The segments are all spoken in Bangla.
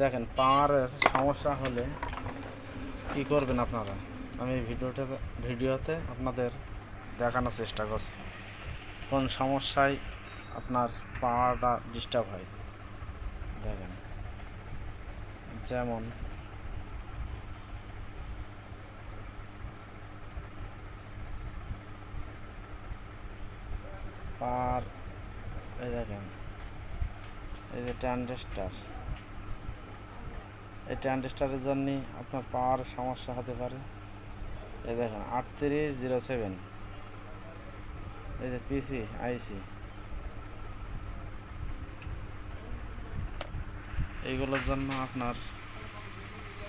দেখেন পাওয়ারের সমস্যা হলে কি করবেন আপনারা? আমি ভিডিওতে ভিডিওতে আপনাদের দেখানোর চেষ্টা করছি। কোন সমস্যায় আপনার পাওয়ারটা ডিস্টার্ব হয়? দেখেন, যেমন পাওয়ার, এই দেখেন, এই যে ট্রানজিস্টার এই ট্রানজিস্টারের জন্যে আপনার পাওয়ার সমস্যা হতে পারে। এই দেখেন, আটত্রিশ জিরো সেভেন। এই যে পিসি আইসি এইগুলোর জন্য আপনার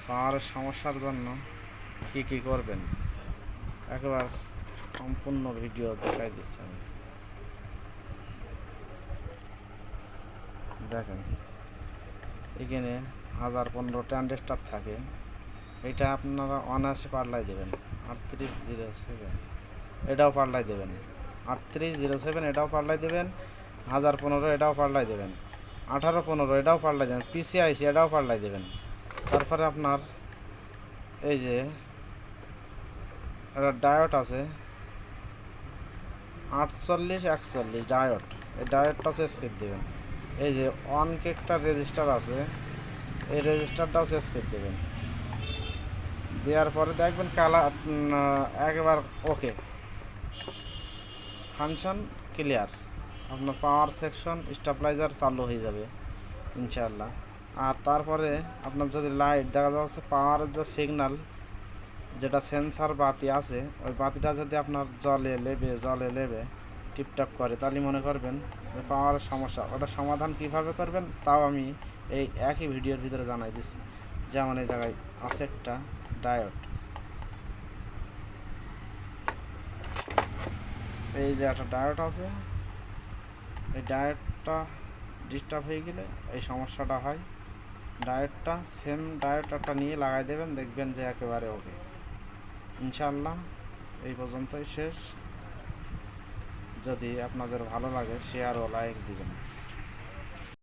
পাওয়ারের সমস্যার জন্য কি কি করবেন? একবার সম্পূর্ণ ভিডিও দেখাই দিচ্ছি আমি। দেখেন। এখানে হাজার পনেরো ট্রানজিস্টার থাকে। এটা আপনারা অনায়াসে পাল্লাই দেবেন। আটত্রিশ জিরো সেভেন, এটাও পাল্লাই দেবেন। আটত্রিশ জিরো সেভেন, এটাও পাল্লাই দেবেন। হাজার পনেরো, এটাও পাল্লাই দেবেন। আঠারো পনেরো, এটাও পাল্লাই দেবেন। পিসিআইসি এটাও পাল্লাই দেবেন। তারপরে আপনার এই যে একটা ডায়ট আছে। আটচল্লিশ, একচল্লিশ ডায়ট এই ডায়টটা শেষ করে দেবেন। এই যে অন কেকটা রেজিস্টার আছে, এই রেজিস্টারটাও শেষ করে দেবেন। দেওয়ার পরে দেখবেন কালার একবার ওকে ফাংশন ক্লিয়ার আপনার পাওয়ার সেকশন স্টাবলাইজার চালু হয়ে যাবে, ইনশাআল্লাহ। আর তারপরে আপনার যদি লাইট দেখা যাচ্ছে পাওয়ারের যে সিগনাল যেটা সেন্সার বাতি আছে, ওই বাতিটা যদি আপনার জলে লেবে জলে লেবে টিপটাপ করে, তাহলে মনে করবেন যে পাওয়ারের সমস্যা। ওটা সমাধান কীভাবে করবেন, তাও আমি এই একই ভিডিওর ভিতরে জানাই দিচ্ছি যেমন এই জায়গায় আছে একটা ডায়োড। এই যে একটা ডায়োড আছে, এই ডায়োডটা ডিস্টার্ব হয়ে গেলে এই সমস্যাটা হয়। ডায়োডটা সেম ডায়োড একটা নিয়ে লাগাই দেবেন, দেখবেন যে একেবারে ওকে ইনশাল্লাহ এই পর্যন্তই শেষ। যদি আপনাদের ভালো লাগে শেয়ার ও লাইক দিবেন।